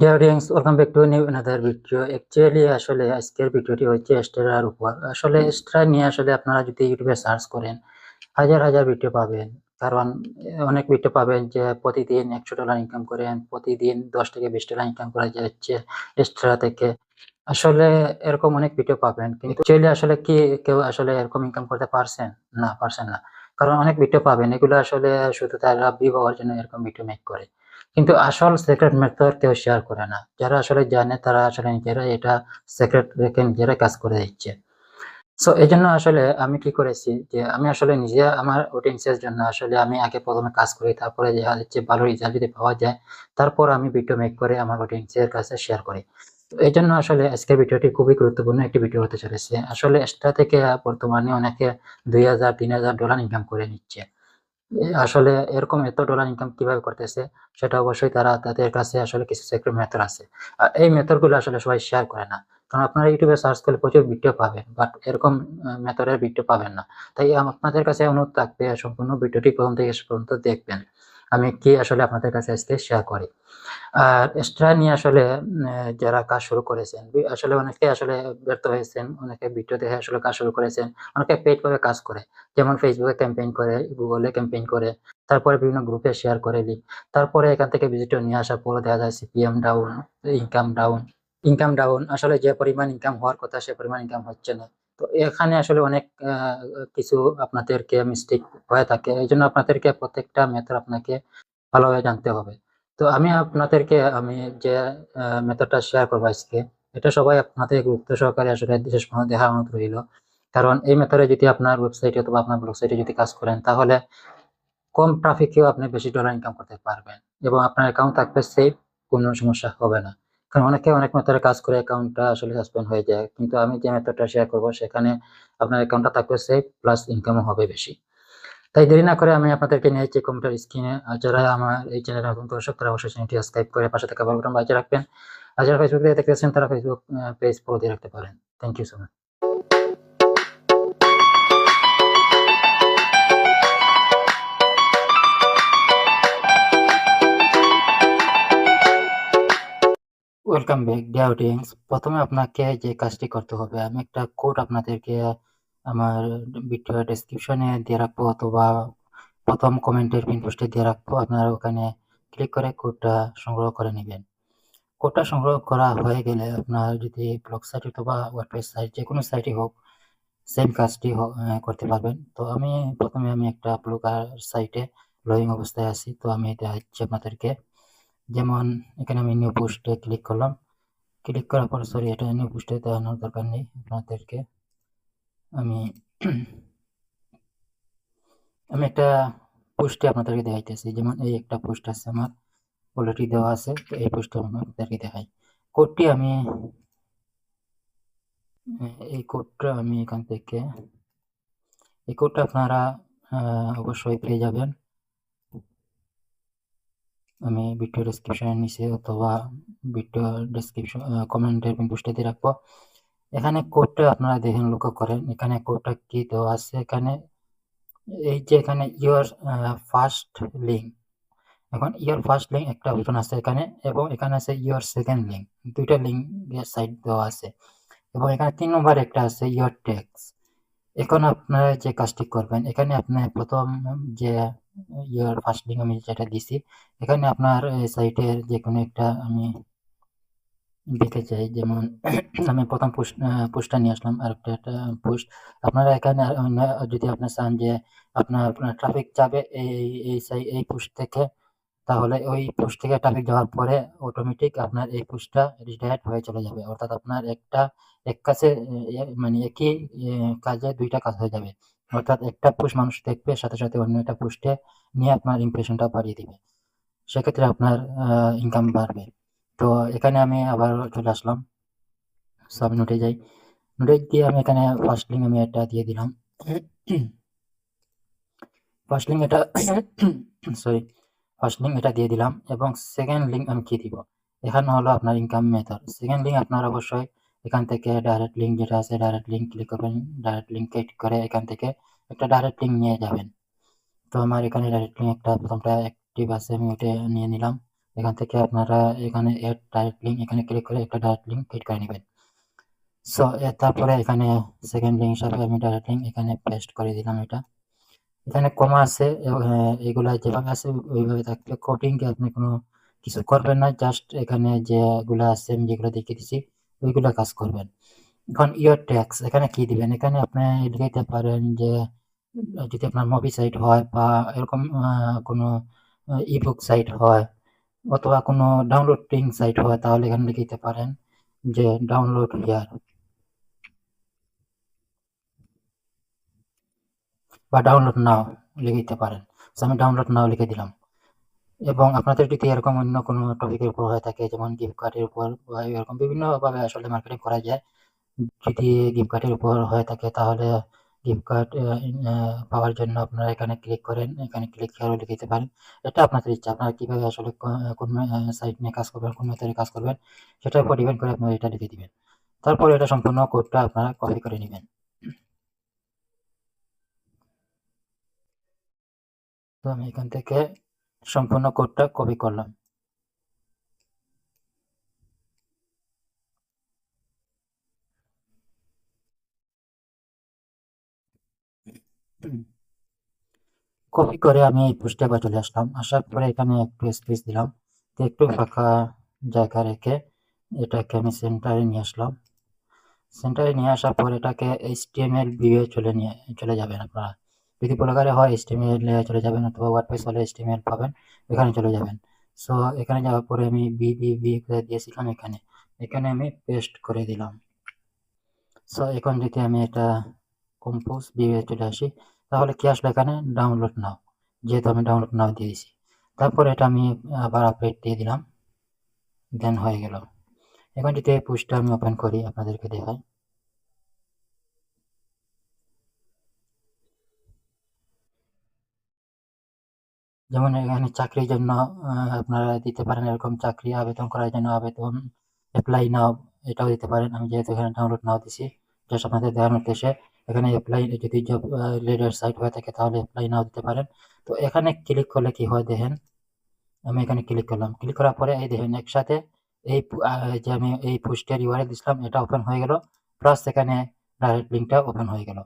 Dear audience welcome back to new another video actually আসলে আজকের ভিডিওটি হচ্ছে এস্টেরার উপর। আসলে এস্ট্রা নিয়ে আসলে আপনারা যদি ইউটিউবে সার্চ করেন, হাজার হাজার ভিডিও পাবেন। কারণ অনেক ভিডিও পাবেন যে প্রতিদিন একশো ডলার ইনকাম করেন, প্রতিদিন দশ থেকে বিশ ডলার ইনকাম করা যাচ্ছে এক্সট্রা থেকে। আসলে এরকম অনেক ভিডিও পাবেন, কিন্তু অ্যাকচুয়ালি আসলে কি কেউ আসলে এরকম ইনকাম করতে পারছেন? না পারছেন না। কারণ অনেক ভিডিও পাবেন, এগুলো আসলে শুধু তারা ভিউ জন্য এরকম ভিডিও মেক করে। কিন্তু আসল সিক্রেট মেথড কেউ শেয়ার করে না। যারা আসলে জানে, তারা আসলে নিজেরা এটা সিক্রেট রেখে নিজেরা কাজ করে দিচ্ছে। সো এই জন্য আসলে আমি কি করেছি যে, আমি আসলে নিজে আমার অডিয়েন্সের জন্য আসলে আমি আগে প্রথমে কাজ করি, তারপরে দেখা যাচ্ছে ভালো রেজাল্ট যদি পাওয়া যায়, তারপর আমি ভিডিও মেক করে আমার অডিয়েন্সের কাছে শেয়ার করি। তো এই জন্য আসলে আজকের ভিডিওটি খুবই গুরুত্বপূর্ণ একটি ভিডিও হতে চলেছে। আসলে এক্সট্রা থেকে বর্তমানে অনেকে দুই হাজার, তিন হাজার ডলার ইনকাম করে নিচ্ছে। আসলে এরকম এত ডলার ইনকাম কীভাবে করতেছে, সেটা অবশ্যই তারা তাদের কাছে আসলে কিছু সিক্রেট মেথড আছে। আর এই মেথডগুলো আসলে সবাই শেয়ার করে না। কারণ আপনারা ইউটিউবে সার্চ করলে প্রচুর ভিডিও পাবেন বাট এরকম মেথডের ভিডিও পাবেন না। তাই আপনাদের কাছে অনুরোধ থাকবে, সম্পূর্ণ ভিডিওটি প্রথম থেকে পর্যন্ত দেখবেন। আমি কি আসলে আপনাদের কাছে আজকে শেয়ার করি। আর এক্সট্রা নিয়ে আসলে যারা কাজ শুরু করেছেন আসলে অনেকে আসলে ব্যর্থ হয়েছেন, অনেকে ভিডিও দেখে আসলে কাজ শুরু করেছেন, অনেকে পেইড ভাবে কাজ করে। যেমন ফেসবুকে ক্যাম্পেইন করে গুগলে ক্যাম্পেইন করে, তারপরে বিভিন্ন গ্রুপে শেয়ার করে লিঙ্ক তারপরে এখান থেকে ভিজিটর নিয়ে আসার পরে দেখা যায় CPM down income down income down আসলে যে পরিমাণ ইনকাম হওয়ার কথা সে পরিমাণ ইনকাম হচ্ছে না। তো এখানে আসলে অনেক কিছু আপনাদেরকে মিস্টেক হয়ে থাকে। এই জন্য আপনাদেরকে প্রত্যেকটা মেথড আপনাকে ভালোভাবে জানতে হবে। তো আমি আপনাদেরকে, আমি যে মেথডটা শেয়ার করব আজকে, এটা সবাই আপনাদের গুরুত্ব সহকারে আসলে শেষ পর্যন্ত দেখা অনুরোধ রইল। কারণ এই মেথডে যদি আপনার ওয়েবসাইটে অথবা আপনার ব্লগ সাইটে যদি কাজ করেন, তাহলে কম ট্রাফিকেও আপনি বেশি ডলার ইনকাম করতে পারবেন এবং আপনার অ্যাকাউন্ট থাকবে সেফ কোনো সমস্যা হবে না। কারণ অনেকে অনেক মেথডে কাজ করে অ্যাকাউন্টটা আসলে সাসপেন্ড হয়ে যায়। কিন্তু আমি যে মেথডটা শেয়ার করব, সেখানে আপনার অ্যাকাউন্টটা থাকবে সেফ প্লাস ইনকামও হবে বেশি। তাই দেরি না করে আমি আপনাদেরকে নিয়ে যাচ্ছি কম্পিউটার স্ক্রিনে যারা আমার এই চ্যানেলে নতুন দর্শক, তারা অবশ্যই চ্যানেলটি সাবস্ক্রাইব করে পাশে থাকা বাটন বাজিয়ে রাখবেন। আর যারা ফেসবুক থেকে দেখতেছেন, তারা ফেসবুক পেজ ফলো দিয়ে রাখতে পারেন। Thank you so much welcome back dear audience প্রথমে আপনাকে যে কাজটি করতে হবে, আমি একটা কোড আপনাদেরকে আমার ভিডিও ডেসক্রিপশনে দিয়ে রাখব অথবা প্রথম কমেন্টের পিন পোস্টে দিয়ে রাখব। আপনারা ওখানে ক্লিক করে কোডটা সংগ্রহ করে নেবেন। কোডটা সংগ্রহ করা হয়ে গেলে আপনার যদি ব্লগ সাইট অথবা ওয়ার্ডপ্রেস সাইট যে কোনো সাইটই হোক সেম কাজটি করতে পারবেন। তো আমি প্রথমে আমি একটা ব্লগার সাইটে লোয়িং অবস্থায় আছি। তো আমি এটা হচ্ছে আপনাদেরকে যেমন এখানে আমি নিউ পোস্টে ক্লিক করলাম। ক্লিক করার পর সরি এটা নিউ পোস্টে দেওয়ানোর দরকার নেই আপনাদেরকে। আমি আমি একটা পোস্টে আপনাদেরকে দেখাইতেছি। যেমন এই একটা পোস্ট আছে আমার অলরেডি দেওয়া আছে। তো এই পোস্টটা আমি আপনাদেরকে দেখাই। কোডটি আমি, এই কোডটা আমি এখান থেকে, এই কোডটা আপনারা অবশ্যই পেয়ে যাবেন। আমি ভিডিও ডেসক্রিপশনের নিচে অথবা ভিডিও ডেসক্রিপশন কমেন্টের পোস্টে রাখব। এখানে কোডটা আপনারা দেখেন, লক্ষ্য করেন, এখানে কোডটা কি দেওয়া আছে এখানে? এই যে এখানে ইউর ফার্স্ট লিঙ্ক এখন ইউর ফার্স্ট লিঙ্ক একটা অপশন আছে এখানে এবং এখানে আছে ইউর সেকেন্ড লিঙ্ক দুইটা লিঙ্ক সাইড দেওয়া আছে। এবং এখানে তিন নম্বর একটা আছে ইউর টেক্স এখন আপনারা যে কাজটি করবেন, এখানে আপনার প্রথম যে ইউর ফার্স্ট লিঙ্ক আমি যেটা দিছি, এখানে আপনার সাইটের যে কোনো একটা আমি দিতে চাই, যেমন আমি প্রথম পোস্ট পোস্টটা নিয়ে আসলাম আর একটা পোস্ট। আপনারা এখানে যদি আপনি চান যে আপনার আপনার ট্রাফিক যাবে এই এই সাই এই পোস্ট থেকে, তাহলে ওই পোস্ট থেকে ট্রাফিক যাওয়ার পরে অটোমেটিক আপনার এই পোস্টটা রিডাইরেক্ট হয়ে চলে যাবে। অর্থাৎ আপনার একটা, এক কাছে মানে একই কাজে দুইটা কাজ হয়ে যাবে। অর্থাৎ একটা পোস্ট মানুষ দেখবে, সাথে সাথে অন্য একটা পোস্টে নিয়ে আপনার ইমপ্রেশনটা বাড়িয়ে দিবে। সেক্ষেত্রে আপনার ইনকাম বাড়বে। তো এখানে আমি আবার চলে আসলাম। সব নোটে যাই। নোটে গিয়ে আমি এখানে ফার্স্ট লিঙ্ক আমি একটা দিয়ে দিলাম। ফার্স্ট লিঙ্ক এটা সরি ফার্স্ট লিঙ্ক এটা দিয়ে দিলাম এবং সেকেন্ড লিঙ্ক আমি কি দিব? এখানে হলো আপনার ইনকাম মেথড সেকেন্ড লিঙ্ক আপনার অবশ্যই এখান থেকে ডাইরেক্ট লিঙ্ক যেটা আছে ডাইরেক্ট লিঙ্ক ক্লিক করবেন ডাইরেক্ট লিঙ্ক ক্লিক করে এখান থেকে একটা ডাইরেক্ট লিঙ্ক নিয়ে যাবেন। তো আমার এখানে ডাইরেক্ট লিঙ্ক একটা প্রথমটা অ্যাক্টিভ আছে, আমি ওটা নিয়ে নিলাম। এখান থেকে আপনারা এখানে এড ডাইরেক্ট লিঙ্ক এখানে ক্লিক করে একটা ডাইরেক্ট লিঙ্ক ক্লিক করে নেবেন। সো তারপরে এখানে সেকেন্ড লিঙ্ক হিসাবে আমি ডাইরেক্ট লিঙ্ক এখানে পেস্ট করে দিলাম এটা। এখানে কমা আছে এগুলা যেভাবে আছে ওইভাবে থাকবে কোডিংকে আপনি কোনো কিছু করবেন না। জাস্ট এখানে যেগুলো আছে আমি যেগুলো দেখিয়ে দিচ্ছি ওইগুলো কাজ করবেন। এখন ইয়ার ট্যাক্স এখানে কি দিবেন? এখানে আপনি লিখাইতে পারেন যে, যদি আপনার মুভি সাইট হয় বা এরকম কোনো ইবুক সাইট হয় অথবা কোনো ডাউনলোডিং সাইট হয়, তাহলে এখানে লিখিতে পারেন যে ডাউনলোড হিয়ার বা ডাউনলোড নাও লিখে দিতে পারেন আমি ডাউনলোড নাও লিখে দিলাম। এবং আপনাদের যদি এরকম অন্য কোনো টপিকের উপর হয়ে থাকে, যেমন গিফট কার্ডের উপর বা এরকম বিভিন্নভাবে আসলে মার্কেটিং করা যায়, যদি গিফট কার্ডের উপর হয়ে থাকে তাহলে গিফট কার্ড পাওয়ার জন্য আপনারা এখানে ক্লিক করেন, এখানে ক্লিক করে দিতে পারেন এটা আপনাদের ইচ্ছা, আপনারা কীভাবে আসলে কোন সাইট নিয়ে কাজ করবেন, কোন মেথডে কাজ করবেন, সেটার উপর ডিপেন্ড করে আপনারা এটা লিখে দিবেন। তারপর এটা সম্পূর্ণ কোডটা আপনারা কপি করে নেবেন। তো আমি এখান থেকে সম্পূর্ণ কোডটা কপি করলাম। কপি করে আমি এই পোস্টে আবার চলে আসলাম। আসার পরে এখানে একটু স্পেস দিলাম। তো একটু ফাঁকা জায়গা রেখে এটাকে আমি সেন্টারে নিয়ে আসলাম। সেন্টারে নিয়ে আসার পর এটাকে এইচ টি এম এল ভিউয়ে চলে নিয়ে, চলে যাবেন আপনারা। যদি ব্লগারে হয় এস্টিমেল চলে যাবেন অথবা ওয়ার্ডপ্রেস হলে এস্টিমেল পাবেন, এখানে চলে যাবেন। সো এখানে যাওয়ার পরে আমি বি বি বি করে দিয়েছিলাম এখানে। এখানে আমি পেস্ট করে দিলাম। সো এখন যদি আমি এটা কম্পোজ বিয়ে চলে আসি, তাহলে কি আসলো এখানে? ডাউনলোড নাও যেহেতু আমি ডাউনলোড নাও দিয়েছি। তারপর এটা আমি আবার আপডেট দিয়ে দিলাম। দেন হয়ে গেল। এখন যদি এই পুষটা আমি ওপেন করি, আপনাদেরকে দেখাই। যেমন এখানে চাকরির জন্য আপনারা দিতে পারেন এরকম চাকরি, আবেদন করার জন্য আবেদন অ্যাপ্লাই নাও এটাও দিতে পারেন। আমি যেহেতু এখানে ডাউনলোড নাও দিছি জাস্ট আপনাদের দেখানোর উদ্দেশ্যে, এখানে অ্যাপ্লাই যদি জব রিলেটেড সাইট হয়ে থাকে তাহলে অ্যাপ্লাই নাও দিতে পারেন। তো এখানে ক্লিক করলে কি হয় দেখেন, আমি এখানে ক্লিক করলাম। ক্লিক করার পরে এই দেখেন, একসাথে এই যে আমি এই পোস্টের ইউআরএল দিছিলাম, এটা ওপেন হয়ে গেল। প্লাস এখানে ডাইরেক্ট লিঙ্কটা ওপেন হয়ে গেল।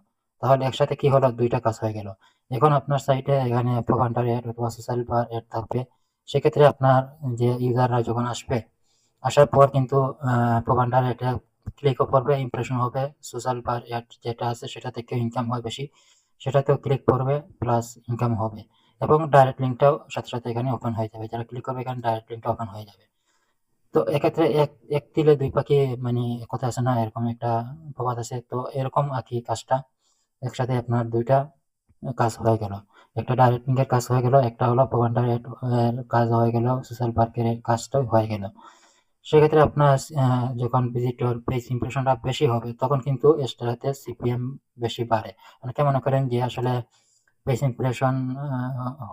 তাহলে একসাথে কি হলো? দুইটা কাজ হয়ে গেল। এখন আপনার সাইটে এখানে প্রোভান্ডার অ্যাড অথবা সোশ্যাল বার অ্যাড থাকবে। সেক্ষেত্রে আপনার যে ইউজাররা যখন আসবে, আসার পর কিন্তু প্রোভান্ডার এটা ক্লিকও করবে ইমপ্রেশন হবে সোশ্যাল বার অ্যাড যেটা আছে সেটা থেকে ইনকাম হয় বেশি, সেটাতেও ক্লিক করবে প্লাস ইনকাম হবে। এবং ডাইরেক্ট লিঙ্কটাও সাথে সাথে এখানে ওপেন হয়ে যাবে। যারা ক্লিক করবে এখানে ডাইরেক্ট লিঙ্কটা ওপেন হয়ে যাবে। তো এক্ষেত্রে এক এক তিলে দুই পাখি মানে কথা আছে না? এরকম একটা প্রবাদ আছে। তো এরকম আর কি কাজটা? একসাথে আপনার দুইটা কাজ হয়ে গেল। একটা ডাইরেক্টিং এর কাজ হয়ে গেল, একটা হলো প্রবান্ডার কাজ হয়ে গেল সোশ্যাল পার্কের কাজটাও হয়ে গেল। সেক্ষেত্রে আপনার যখন ভিজিটর পেজ ইমপ্রেশনটা বেশি হবে, তখন কিন্তু এক্সট্রাতে সিপিএম বেশি বাড়ে। অনেকে মনে করেন যে আসলে পেজ ইমপ্রেশন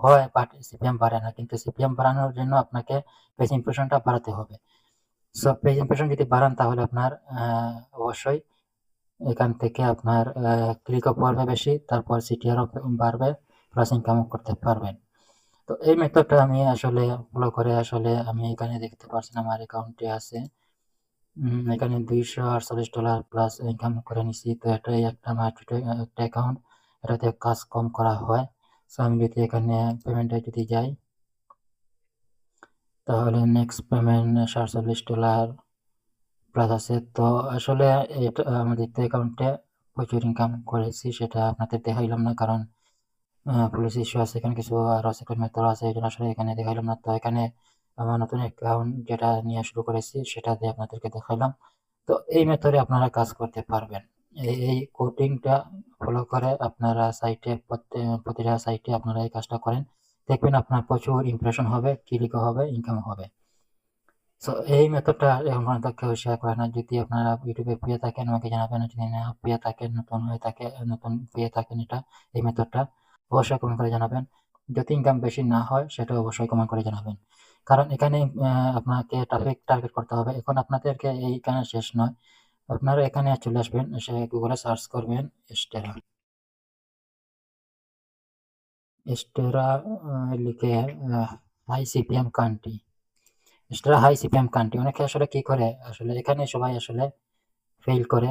হয় বাট সিপিএম বাড়ে না। কিন্তু সিপিএম বাড়ানোর জন্য আপনাকে পেজ ইমপ্রেশনটা বাড়াতে হবে। সো পেজ ইমপ্রেশন যদি বাড়ান তাহলে আপনার অবশ্যই এখান থেকে আপনার ক্লিকও পড়বে বেশি, তারপর সিটিআরও বাড়বে প্লাস ইনকামও করতে পারবেন। তো এই মেথডটা আমি আসলে ফলো করে আসলে আমি এখানে দেখতে পাচ্ছেন আমার অ্যাকাউন্টে আছে। এখানে দুইশো আটচল্লিশ ডলার প্লাস ইনকাম করে নিছি। তো এটাই একটা আমার একটা অ্যাকাউন্ট এটাতে কাজ কম করা হয়। সো আমি যদি এখানে পেমেন্টে যদি যাই, তাহলে নেক্সট পেমেন্ট সাতচল্লিশ ডলার প্লাস আছে। তো আসলে এটা আমাদের অ্যাকাউন্টে প্রচুর ইনকাম করেছি, সেটা আপনাদের দেখাইলাম না, কারণ পুলিশ ইস্যু আছে, এখানে কিছু আরও সেকেন্ড মেথড আছে, এই জন্য আসলে এখানে দেখাইলাম না। তো এখানে আমার নতুন অ্যাকাউন্ট যেটা নিয়ে শুরু করেছি, সেটা দিয়ে আপনাদেরকে দেখাইলাম। তো এই মেথডে আপনারা কাজ করতে পারবেন। এই এই কোডিংটা ফলো করে আপনারা সাইটে প্রতিটা সাইটে আপনারা এই কাজটা করেন। দেখবেন আপনার প্রচুর ইমপ্রেশন হবে ক্লিকও হবে ইনকাম হবে। সো এই মেথডটা এখন পর্যন্ত কেউ শেয়ার করে না যদি আপনারা ইউটিউবে পেয়ে থাকেন, আমাকে জানাবেন যদি না পেয়ে থাকেন, নতুন হয়ে থাকে, নতুন পেয়ে থাকেন এটা, এই মেথডটা অবশ্যই কমেন্ট করে জানাবেন। যদি ইনকাম বেশি না হয়, সেটা অবশ্যই কমেন্ট করে জানাবেন। কারণ এখানে আপনাকে ট্রাফিক টার্গেট করতে হবে। এখন আপনাদেরকে এইখানে শেষ নয়। আপনারা এখানে চলে আসবেন, এসে গুগলে সার্চ করবেন স্টেরা স্টেরা লিখে high CPM country extra high CPM country অনেকে আসলে কি করে? আসলে এখানে সবাই আসলে ফেল করে,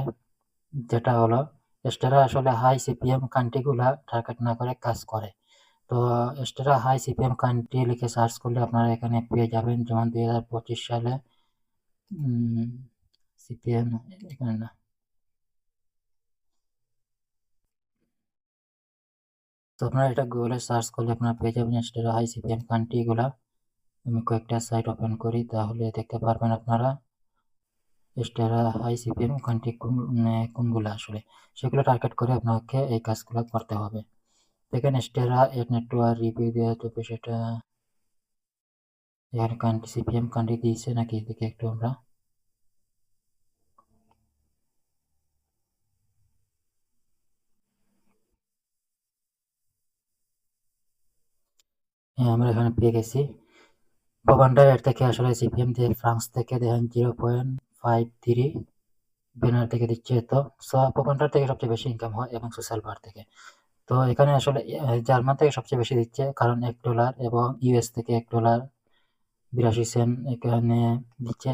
যেটা হলো এক্সট্রা আসলে হাই সিপিএম কান্ট্রিগুলা টার্গেট না করে কাজ করে। তো এক্সট্রা হাই সিপিএম কান্ট্রি লিখে সার্চ করলে আপনারা এখানে পেয়ে যাবেন, যেমন দুই হাজার পঁচিশ সালে সিপিএম এখানে না। তো আপনারা এটা গুগলে সার্চ করলে আপনারা পেয়ে যাবেন এক্সট্রা হাই সিপিএম কান্ট্রিগুলা আমি কয়েকটা সাইট ওপেন করি, তাহলে দেখতে পারবেন আপনারা এক্সট্রা হাই সিপিএম কান্ট্রি কোনগুলো আসলে। সেগুলো টার্গেট করে আপনাকে এই কাজগুলো করতে হবে। দেখেন এক্সট্রা এর নেটওয়ার্ক রিভিউ দেওয়া তো সেটা এখানে কান্ট্রি সিপিএম কান্ট্রি দিয়েছে নাকি দেখে একটু আমরা? হ্যাঁ আমরা এখানে পেয়ে গেছি। প্রবান্ডার এর থেকে আসলে সিপিএম দিয়ে ফ্রান্স থেকে দেখেন zero point five three banner থেকে দিচ্ছে তো। সো প্রবান্ডার থেকে সবচেয়ে বেশি ইনকাম হয় এবং সোশ্যাল বার থেকে। তো, এখানে আসলে জার্মান থেকে সবচেয়ে বেশি দিচ্ছে, কারণ এক ডলার এবং ইউএস থেকে এক ডলার বিরাশি সেন্ট এখানে দিচ্ছে।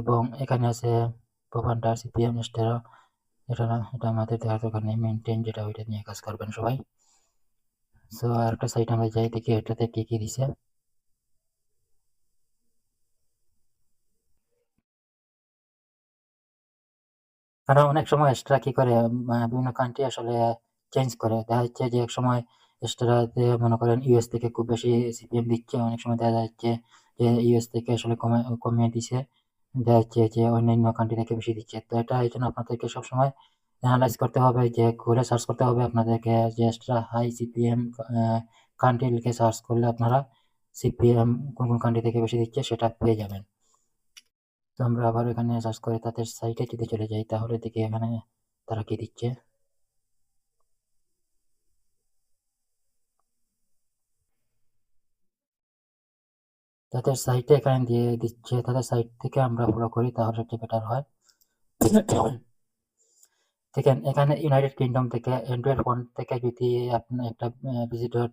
এবং এখানে আছে প্রবান্ডার সিপিএম স্টেরো এটা না, এটা আমাদের দেখার দরকার নেই। মেনটেন যেটা, ওইটা নিয়ে কাজ করবেন সবাই। সো আরেকটা সাইট আমরা যাই, দেখি এটাতে কি কি দিছে। কারণ অনেক সময় এক্সট্রা কি করে বিভিন্ন কান্ট্রি আসলে চেঞ্জ করে। দেখা যাচ্ছে যে এক সময় এক্সট্রাতে মনে করেন ইউএস থেকে খুব বেশি সিপিএম দিচ্ছে, অনেক সময় দেখা যাচ্ছে যে ইউএস থেকে আসলে কমে, কমিয়ে দিছে। দেখা যাচ্ছে যে অন্যান্য কান্ট্রি থেকে বেশি দিচ্ছে। তো এটা এই জন্য আপনাদেরকে সবসময় অ্যানালাইজ করতে হবে, যে ঘুরে সার্চ করতে হবে। আপনাদেরকে যে এক্সট্রা হাই সিপিএম কান্ট্রি লিখে সার্চ করলে আপনারা সিপিএম কোন কোন কান্ট্রি থেকে বেশি দিচ্ছে সেটা পেয়ে যাবেন। তো আমরা আবার এখানে সার্চ করে তাদের সাইটে যদি চলে যাই। তাহলে দেখি এখানে তারা কি দিচ্ছে। তাদের সাইটে এখানে দিয়ে দিচ্ছে। তাদের সাইট থেকে আমরা ফলো করি, তাহলে সবচেয়ে বেটার হয়। দেখেন, এখানে ইউনাইটেড কিংডম থেকে অ্যান্ড্রয়েড ফোন থেকে যদি আপনার একটা ভিজিটর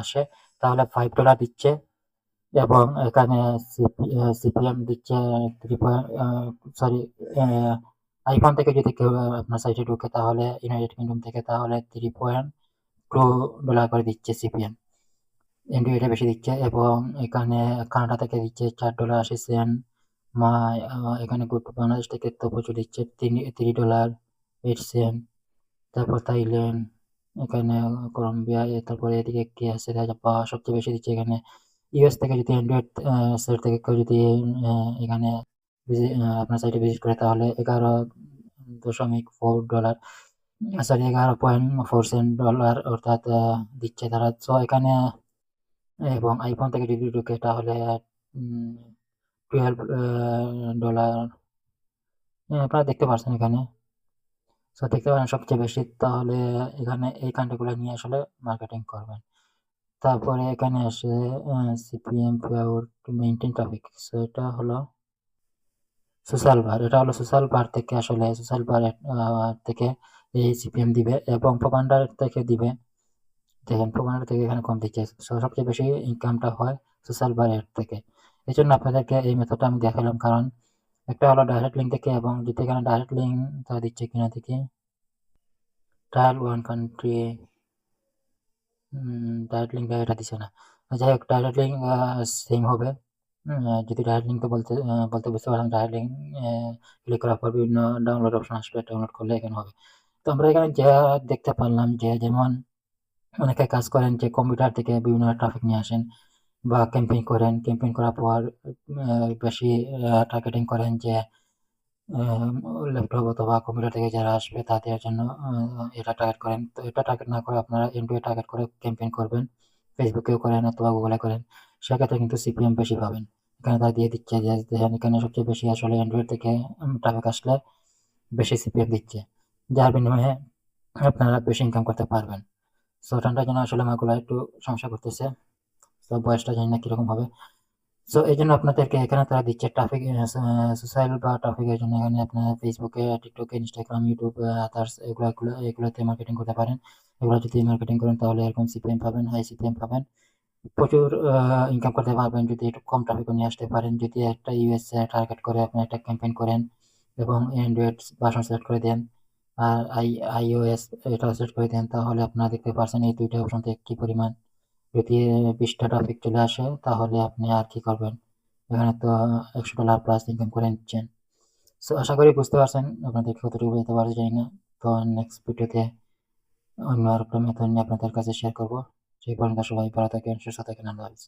আসে, তাহলে ফাইভ ডলার দিচ্ছে। এবং এখানে সিপিএম দিচ্ছে থ্রি সরি আইফোন থেকে যদি কেউ আপনার সাইটে ঢুকে, তাহলে ইউনাইটেড কিংডম থেকে তাহলে থ্রি পয়েন্ট টু ডলার করে দিচ্ছে সিপিএম অ্যান্ড্রয়েডে বেশি দিচ্ছে এবং এখানে কানাডা থেকে দিচ্ছে চার ডলার আশি সেন্ট মা এখানে গুড বাংলাদেশ থেকে তো প্রচুর দিচ্ছে তিন থ্রি ডলার এইট সেন্ট তারপর থাইল্যান্ড এখানে কলম্বিয়া তারপরে এদিকে কি আছে সবচেয়ে বেশি দিচ্ছে এখানে ইউএস থেকে যদি অ্যান্ড্রয়েড সেট থেকে কেউ যদি এখানে আপনার সাইটে ভিজিট করে তাহলে এগারো দশমিক ফোর ডলার সরি এগারো পয়েন্ট ফোর সেন্ট ডলার অর্থাৎ দিচ্ছে তারা। সো এখানে এবং আইফোন থেকে যদি ঢুকে তাহলে টুয়েলভ ডলার আপনারা দেখতে পাচ্ছেন এখানে। সো দেখতে পারেন সবচেয়ে বেশি তাহলে এখানে এই কান্ট্রিগুলো নিয়ে আসলে মার্কেটিং করবেন। তারপরে এখানে আসে CPM fair to maintain topic so এটা হলো সোশ্যাল বার এটা হলো সোশ্যাল বার থেকে আসলে সোশ্যাল বার থেকে এই সিপিএম দিবে এবং প্রপান্ডার থেকে দিবে। দেখেন প্রপান্ডার থেকে এখানে কম দিচ্ছে। সবচেয়ে বেশি ইনকামটা হয় সোশ্যাল বার থেকে। এই জন্য আপনাদেরকে এই মেথডটা আমি দেখালাম, কারণ একটা হলো ডাইরেক্ট লিঙ্ক থেকে এবং যদি এখানে ডাইরেক্ট লিঙ্ক তারা দিচ্ছে কিনা থেকে trial one country direct link এটা দিচ্ছে না। যাই হোক ডাইরেক্ট লিঙ্ক সেম হবে। যদি ডাইরেক্ট লিঙ্ক তো বলতে বলতে বুঝতে পারলাম ডাইরেক্ট লিঙ্ক ক্লিক করার পর বিভিন্ন ডাউনলোড অপশন আসবে ডাউনলোড করলে এখানে হবে। তো আমরা এখানে যা দেখতে পারলাম যে যেমন অনেকে কাজ করেন যে কম্পিউটার থেকে বিভিন্ন ট্রাফিক নিয়ে আসেন বা ক্যাম্পেইন করেন। ক্যাম্পেইন করার পর বেশি টার্গেটিং করেন যে ল্যাপটপ অথবা কম্পিউটার থেকে যারা আসবে তাদের জন্য এটা টার্গেট করেন। তো এটা টার্গেট না করে আপনারা এন্ড্রয়েড টার্গেট করে ক্যাম্পেইন করবেন ফেসবুকেও করেন অথবা গুগলে করেন, সেক্ষেত্রে কিন্তু সিপিএম বেশি পাবেন। এখানে তারা দিয়ে দিচ্ছে যে, দেখেন এখানে সবচেয়ে বেশি আসলে অ্যান্ড্রয়েড থেকে ট্রাফিক আসলে বেশি সিপিএম দিচ্ছে, যার বিনিময়ে আপনারা বেশি ইনকাম করতে পারবেন। সো ঠান্ডার জন্য আসলে আমাগুলো একটু সমস্যা করতেছে। তো বয়সটা জানি না কীরকম হবে। সো এই জন্য আপনাদেরকে এখানে তারা দিচ্ছে ট্রাফিক সোশ্যাল বা ট্রাফিকের জন্য এখানে আপনার ফেসবুকে টিকটকে ইনস্টাগ্রাম ইউটিউব আদার্স এগুলো এগুলো, এগুলোতে মার্কেটিং করতে পারেন। এগুলো যদি মার্কেটিং করেন তাহলে এরকম সিপিএম পাবেন হাই সিপিএম পাবেন। প্রচুর ইনকাম করতে পারবেন যদি একটু কম ট্রাফিকও নিয়ে আসতে পারেন। যদি একটা ইউএস টার্গেট করে আপনি একটা ক্যাম্পেইন করেন এবং অ্যান্ড্রয়েড ভার্সন সিলেক্ট করে দেন আর আই আইওএস এটা সিলেক্ট করে দেন, তাহলে আপনারা দেখতে পারছেন এই দুইটা অপশন থেকে কী পরিমাণ যদি বিশটা চলে আসে, তাহলে আপনি আর কি করবেন? এখানে তো একশো ডলার প্লাস ইনকাম করে নিচ্ছেন। সো আশা করি বুঝতে পারছেন, আপনাদের কতটুকু বুঝতে পারছি জানি না। তো নেক্সট ভিডিওতে অন্য আর একটা মেথড নিয়ে আপনাদের কাছে শেয়ার করব। সেই পর্যন্ত সবাই ভালো থাকেন, সুস্থ থাকেন, আল্লাহ হাফিজ।